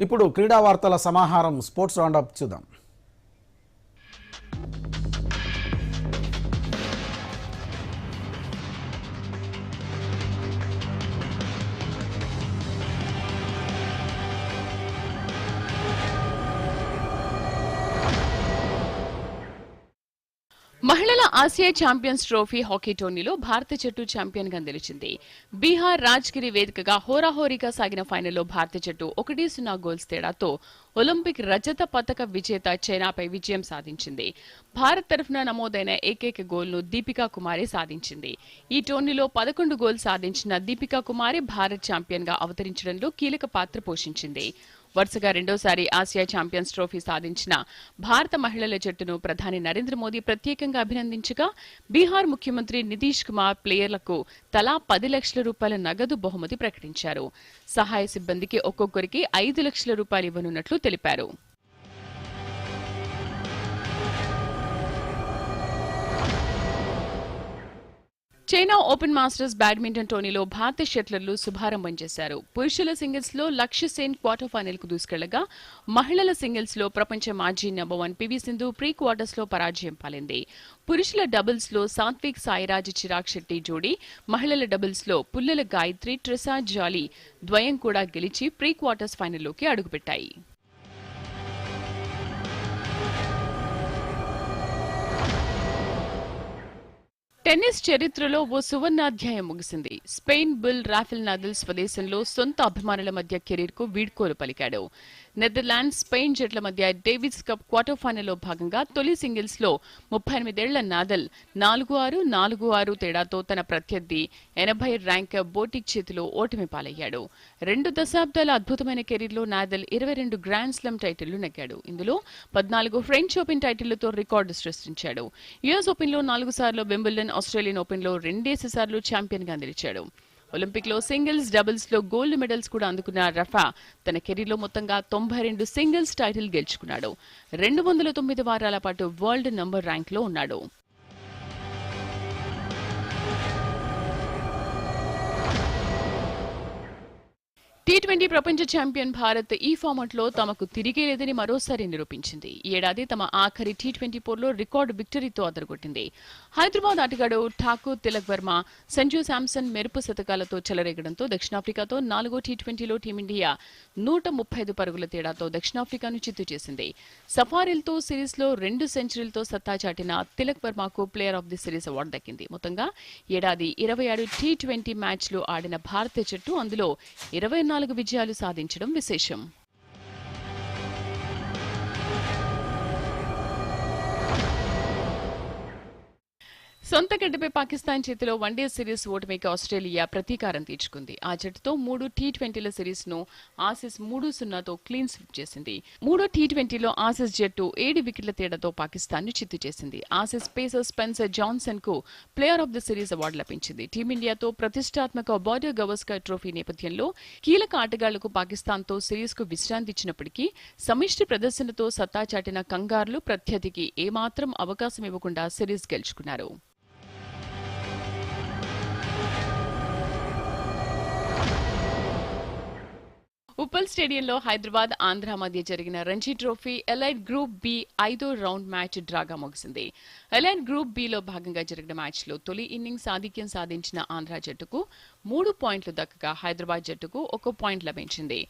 ఇప్పుడు క్రీడా వార్తల సమాహారం స్పోర్ట్స్ రౌండప్ చూద్దాం. ఆసియా ఛాంపియన్స్ ట్రోఫీ హాకీ టోర్నీలో భారత జట్టు ఛాంపియన్గా నిలిచింది. బీహార్ రాజ్గిరి వేదికగా హోరాహోరీగా సాగిన ఫైనల్లో భారత జట్టు ఒకటి సున్నా గోల్స్ తేడాతో ఒలింపిక్ రజత పతక విజేత చైనాపై విజయం సాధించింది. భారత్ తరఫున నమోదైన ఏకైక గోల్ను దీపికా కుమారి సాధించింది. ఈ టోర్నీలో పదకొండు గోల్ సాధించిన దీపికా కుమారి భారత్ ఛాంపియన్గా అవతరించడంలో కీలక పాత్ర పోషించింది. వరుసగా రెండోసారి ఆసియా ఛాంపియన్స్ ట్రోఫీ సాధించిన భారత మహిళల జట్టును ప్రధాని నరేంద్ర మోదీ ప్రత్యేకంగా అభినందించగా బీహార్ ముఖ్యమంత్రి నితీష్ కుమార్ ప్లేయర్లకు తలా పది లక్షల రూపాయల నగదు బహుమతి ప్రకటించారు. సహాయ సిబ్బందికి ఒక్కొక్కరికి ఐదు లక్షల రూపాయలు ఇవ్వనున్నట్లు తెలిపారు. చైనా ఓపెన్ మాస్టర్స్ బ్యాడ్మింటన్ టోర్నీలో భారత షట్లర్లు శుభారంభం చేశారు. పురుషుల సింగిల్స్లో లక్ష్య సేన్ క్వార్టర్ ఫైనల్కు దూసుకెళ్ళగా మహిళల సింగిల్స్లో ప్రపంచ మాజీ number one PV Sindhu pre క్వార్టర్స్లో పరాజయం పాలింది. పురుషుల డబుల్స్లో సాత్విక్ సాయిరాజ్ చిరాగ్ శెట్టి జోడీ మహిళల డబుల్స్లో పుల్లల గాయత్రి ట్రిసా జాలీ ద్వయం కూడా గెలిచి ప్రీ క్వార్టర్స్ ఫైనల్లోకి అడుగుపెట్టాయి. టెన్నిస్ చరిత్రలో ఓ సువర్ణాధ్యాయం ముగిసింది. స్పెయిన్ బుల్ రాఫెల్ నదల్ స్వదేశంలో సొంత అభిమానుల మధ్య కెరీర్కు వీడ్కోలు పలికాడు. నెదర్లాండ్స్ స్పెయిన్ జట్ల మధ్య డేవిడ్స్ కప్ క్వార్టర్ ఫైనల్లో భాగంగా తొలి సింగిల్స్లో ముప్పై ఎనిమిదేళ్ళ నాదల్ నాలుగు ఆరు నాలుగు ఆరు తేడాతో తన ప్రత్యర్థి ఎనభై ర్యాంక్ బోటిక్ చేతిలో ఓటమి పాలయ్యాడు. రెండు దశాబ్దాల అద్భుతమైన కెరీర్లో నాదల్ ఇరవై రెండు గ్రాండ్ స్లమ్ టైటిళ్ళు నెగ్గాడు. ఇందులో పద్నాలుగు ఫ్రెంచ్ ఓపెన్ టైటిళ్ళతో రికార్డు సృష్టించాడు. యుఎస్ ఓపెన్లో నాలుగు సార్లు వింబుల్డన్ ఆస్ట్రేలియన్ ఓపెన్లో రెండేసి సార్లు గా నిలిచాడు. ఒలింపిక్లో సింగిల్స్ డబుల్స్లో గోల్డ్ మెడల్స్ కూడా అందుకున్న రఫా తన కెరీర్లో మొత్తంగా తొంభై రెండు సింగిల్స్ టైటిల్ గెలుచుకున్నాడు. రెండు వందల తొమ్మిది వారాల పాటు వరల్డ్ నంబర్ ర్యాంక్లో ఉన్నాడు. టీ ట్వంటీ ప్రపంచ ఛాంపియన్ భారత్ ఈ ఫార్మాట్లో తమకు తిరిగే లేదని మరోసారి నిరూపించింది. ఈ ఏడాది తమ ఆఖరి టీ ట్వంటీ పోర్లో రికార్డు విక్టరీతో అదరగొట్టింది. హైదరాబాద్ ఆటగాడు ఠాకూర్ తిలక్ వర్మ సంజు శాంసన్ మెరుపు శతకాలతో చెలరేగడంతో దక్షిణాఫ్రికాతో నాలుగో టీ ట్వంటీలో టీమిండియా నూట ముప్పై ఐదు పరుగుల తేడాతో దక్షిణాఫ్రికాను చిత్తు చేసింది. సఫారీలతో సిరీస్లో రెండు సెంచరీలతో సత్తా చాటిన Tilak వర్మకు player of the series award దక్కింది. మొత్తంగా ఏడాది ఇరవై ఆరు టీ ట్వంటీ మ్యాచ్లు ఆడిన భారత జట్టు అందులో ఇరవై నాలుగు విజయాలు సాధించడం విశేషం. సొంత గడ్డపై పాకిస్తాన్ చేతిలో వన్డే సిరీస్ ఓటమికి ఆస్ట్రేలియా ప్రతీకారం తీర్చుకుంది. ఆ జట్టుతో మూడు టీ ట్వంటీల సిరీస్ను ఆసిస్ మూడు సున్నాతో క్లీన్ స్విప్ చేసింది. మూడో టీ ట్వంటీలో ఆసిస్ జట్టు ఏడు వికెట్ల తేడాతో పాకిస్తాన్ను చిత్తు చేసింది. Aussies pacer Spencer జాన్సన్కు player of the series award లభించింది. టీమిండియాతో ప్రతిష్టాత్మక బార్డర్ గవస్కర్ ట్రోఫీ నేపథ్యంలో కీలక ఆటగాళ్ళకు పాకిస్తాన్తో సిరీస్కు విశ్రాంతి ఇచ్చినప్పటికీ సమిష్టి ప్రదర్శనతో సత్తా చాటిన కంగారులు ప్రత్యర్థికి ఏమాత్రం అవకాశం ఇవ్వకుండా సిరీస్ గెలుచుకున్నారు. ఉప్పల్ స్టేడియంలో హైదరాబాద్ ఆంధ్ర మధ్య జరిగిన Ranji trophy elite group B ఐదో రౌండ్ మ్యాచ్ డ్రాగా ముగిసింది. ఎలైట్ గ్రూప్ బిలో భాగంగా జరిగిన మ్యాచ్లో తొలి ఇన్నింగ్స్ ఆధిక్యం సాధించిన ఆంధ్ర జట్టుకు మూడు పాయింట్లు దక్కగా హైదరాబాద్ జట్టుకు ఒక పాయింట్ లభించింది.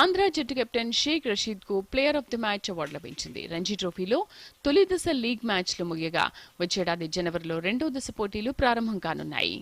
ఆంధ్ర జట్టు captain Sheikh రషీద్కు player of the match award లభించింది. రంజీ ట్రోఫీలో తొలి దశ లీగ్ మ్యాచ్లు ముగియగా వచ్చేడాది జనవరిలో రెండో దశ పోటీలు ప్రారంభం కానున్నాయి.